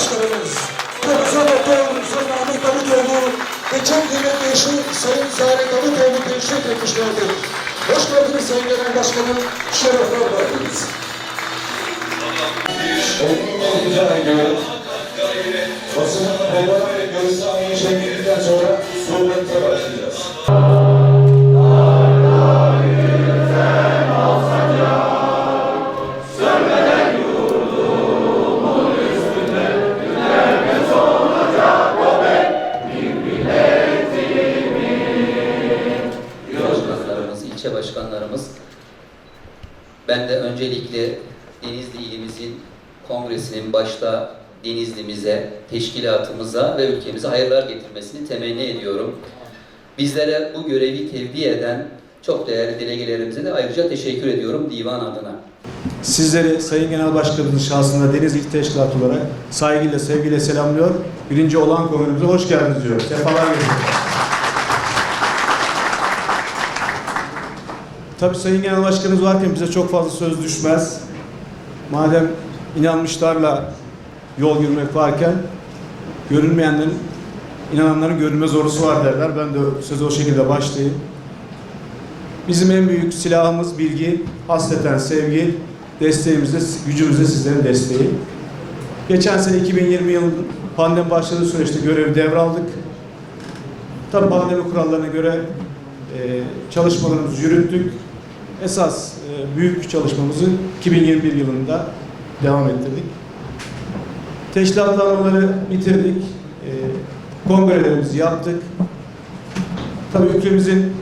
Başkanımız Profesör Doktor Sayın Ahmet Davutoğlu ve çok kıymetli eşi Sayın Zahra Davutoğlu teşrif etmişlerdir. Hoş geldiniz Sayın Genel Başkanım. Şerefler verdiniz. Okulun güzel göre basının helal ve göstermeyi çekildikten sonra sohbete başlayacağız. Ben de öncelikle Denizli ilimizin kongresinin başta Denizli'mize, teşkilatımıza ve ülkemize hayırlar getirmesini temenni ediyorum. Bizlere bu görevi tevdi eden çok değerli delegelerimize de ayrıca teşekkür ediyorum divan adına. Sizleri Sayın Genel Başkanımızın şahsında Deniz İl Teşkilatı olarak saygıyla, sevgiyle selamlıyor. Birinci olan konumuza hoş geldiniz diyorum. Sefalar getirdiniz. Tabii Sayın Genel Başkanımız varken bize çok fazla söz düşmez. Madem inanmışlarla yol yürümek varken görünmeyenlerin, inananların görünmez ordusu var derler. Ben de söze o şekilde başlayayım. Bizim en büyük silahımız bilgi, hasreten sevgi, desteğimiz de, gücümüz de sizlerin desteği. Geçen sene 2020 yılında pandemi başladığı süreçte görevi devraldık. Tabi pandemi kurallarına göre e, çalışmalarımızı yürüttük. Esas e, büyük çalışmamızı 2021 yılında devam ettirdik. Teşkilatlanmaları bitirdik. E, kongrelerimizi yaptık. Tabii ülkemizin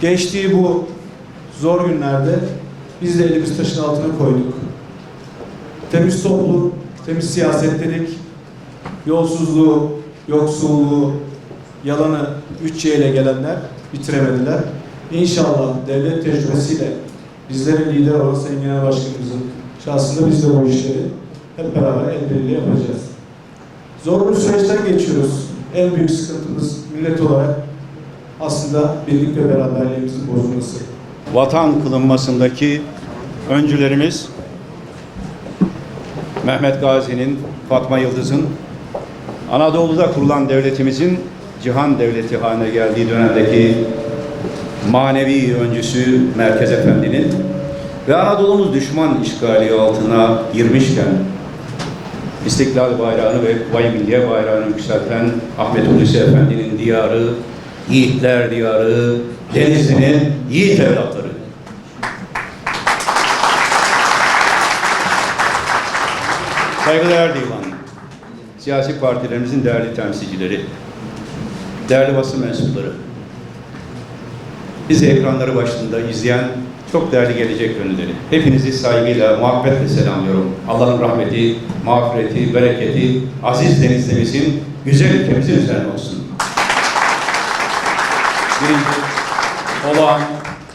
geçtiği bu zor günlerde biz de elimizi taşın altına koyduk. Temiz toplum, temiz siyaset dedik. Yolsuzluğu, yoksulluğu, yalanı 3 ile gelenler bitiremediler. İnşallah devlet tecrübesiyle bizlerin lider olan Sayın Genel Başkanımızın şahsında biz de bu işleri hep beraber el birliğiyle yapacağız. Zor bir süreçten geçiyoruz. En büyük sıkıntımız millet olarak aslında birlik ve beraberliğimizin bozulması. vatan kılınmasındaki öncülerimiz Mehmet Gazi'nin, Fatma Yıldız'ın, Anadolu'da kurulan devletimizin cihan devleti haline geldiği dönemdeki manevi öncüsü Merkez Efendi'nin ve Anadolu'muz düşman işgali altına girmişken İstiklal bayrağını ve Vayi Milliye bayrağını yükselten Ahmet Hulusi Efendi'nin diyarı, yiğitler diyarı, Denizli'nin yiğit evlatları. Saygıdeğer divan, siyasi partilerimizin değerli temsilcileri, değerli basın mensupları, bizi ekranları başında izleyen çok değerli gelecek gönülleri. Hepinizi saygıyla, muhabbetle selamlıyorum. Allah'ın rahmeti, mağfireti, bereketi, aziz denizlerimizin, güzel ülkemizin üzerine olsun. Birinci olağan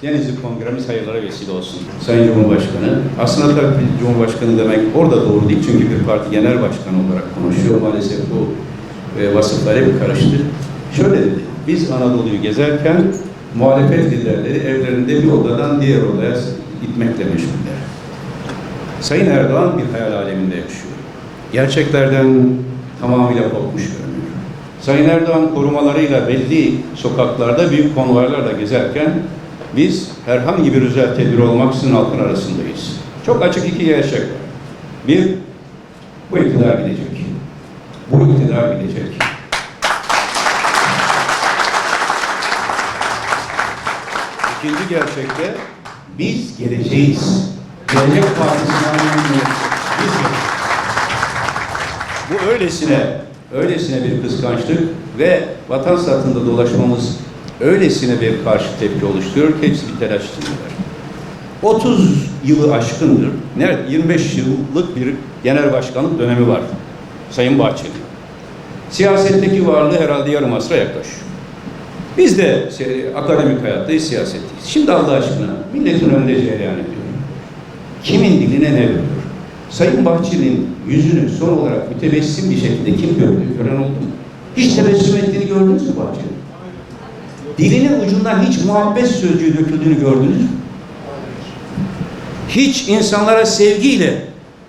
Denizli Kongremiz hayırlara vesile olsun. Sayın Cumhurbaşkanı, aslında tabii Cumhurbaşkanı demek orada doğru değil. Çünkü bir parti genel başkanı olarak konuşuyor. Maalesef bu e, vasıflar hep karıştı. Şöyle dedi, biz Anadolu'yu gezerken muhalefet liderleri evlerinde bir odadan diğer odaya gitmekle meşguller. Sayın Erdoğan bir hayal aleminde yaşıyor. Gerçeklerden tamamıyla kopmuş görünüyor. Sayın Erdoğan korumalarıyla belli sokaklarda büyük konvoylarla gezerken biz herhangi bir özel tedbir olmaksızın halkın arasındayız. Çok açık iki gerçek var. Bir, bu iktidar gidecek. Bu iktidar gidecek. İkinci gerçekte biz geleceğiz. Gelecek Partisi'nin biz geleceğiz. Bu öylesine, öylesine bir kıskançlık ve vatan satında dolaşmamız öylesine bir karşı tepki oluşturuyor ki hepsi bir telaş içindeler. 30 yılı aşkındır. Nerede? 25 yıllık bir genel başkanlık dönemi var. Sayın Bahçeli. Siyasetteki varlığı herhalde yarım asra yaklaşıyor. Biz de şey, akademik hayattayız, siyasetteyiz. Şimdi Allah aşkına milletin önünde cereyan ediyorum. Kimin diline ne veriyor? Sayın Bahçeli'nin yüzünü son olarak mütebessim bir şekilde kim gördü, gören oldu mu? Hiç tebessüm ettiğini gördünüz mü Bahçeli? Dilinin ucundan hiç muhabbet sözcüğü döküldüğünü gördünüz mü? Hiç insanlara sevgiyle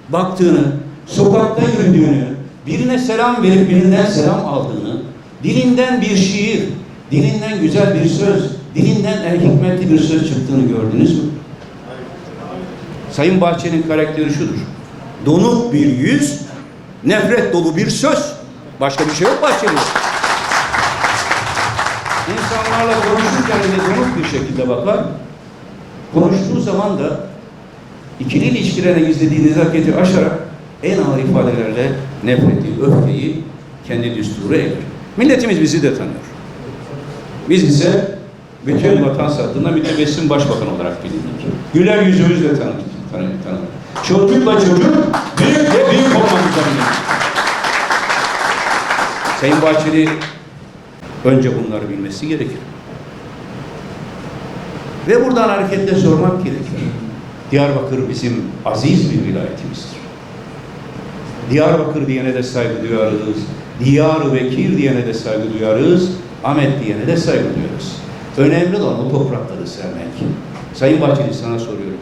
baktığını, sokakta yürüdüğünü, birine selam verip birinden selam aldığını, dilinden bir şiir, dilinden güzel bir söz, dilinden el hikmetli bir söz çıktığını gördünüz mü? Sayın Bahçeli'nin karakteri şudur. Donuk bir yüz, nefret dolu bir söz. Başka bir şey yok Bahçeli'de. İnsanlarla konuşurken de donuk bir şekilde bakar. Konuştuğu zaman da ikili ilişkilerine gizlediği nezaketi aşarak en ağır ifadelerle nefreti, öfkeyi kendi düsturu eder. Milletimiz bizi de tanıyor. Biz ise bütün vatan sattığında mütebessim başbakan olarak bilindik. Güler yüzümüzle tanıdık, tanıdık. Çocukla çocuk, büyükle büyük olmamızı tanıdık. Sayın Bahçeli önce bunları bilmesi gerekir. Ve buradan hareketle sormak gerekir. Diyarbakır bizim aziz bir vilayetimizdir. Diyarbakır diyene de saygı duyarız. Diyar Vekil diyene de saygı duyarız. Ahmet diyene de saygı duyarız. Önemli olan o toprakları sevmek. Sayın Bahçeli sana soruyorum.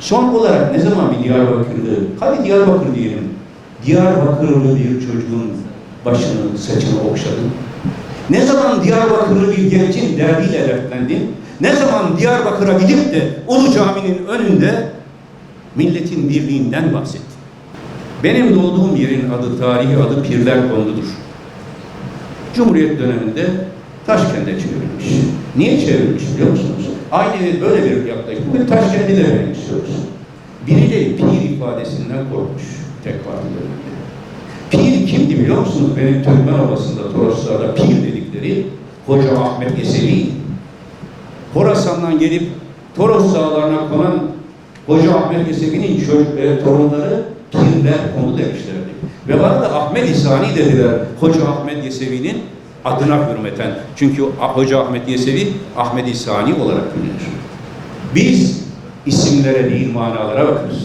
Son olarak ne zaman bir Diyarbakırlı, hadi Diyarbakır diyelim, Diyarbakırlı bir çocuğun başını, saçını okşadın? Ne zaman Diyarbakırlı bir gencin derdiyle dertlendin? Ne zaman Diyarbakır'a gidip de Ulu Cami'nin önünde milletin birliğinden bahsettin? Benim doğduğum yerin adı, tarihi adı Pirler Kondu'dur. Cumhuriyet döneminde Taşkent'e çevrilmiş. Niye çevrilmiş biliyor musunuz? Aynı böyle bir yaklaşım. Bugün Taşkent'i de vermek istiyoruz. Birileri pir ifadesinden korkmuş tek parti döneminde. Pir kimdi biliyor musunuz? Benim Türkmen Ovası'nda, Toroslar'da pir dedikleri Hoca Ahmet Yesevi. Horasan'dan gelip Toros dağlarına konan Hoca Ahmet Yesevi'nin çocuk, e, torunları pirler konu demişlerdi. Ve bana da Ahmet İsani dediler. Hoca Ahmet Yesevi'nin adına hürmeten. Çünkü Hoca Ahmet Yesevi Ahmet İsani olarak bilinir. Biz isimlere değil manalara bakarız.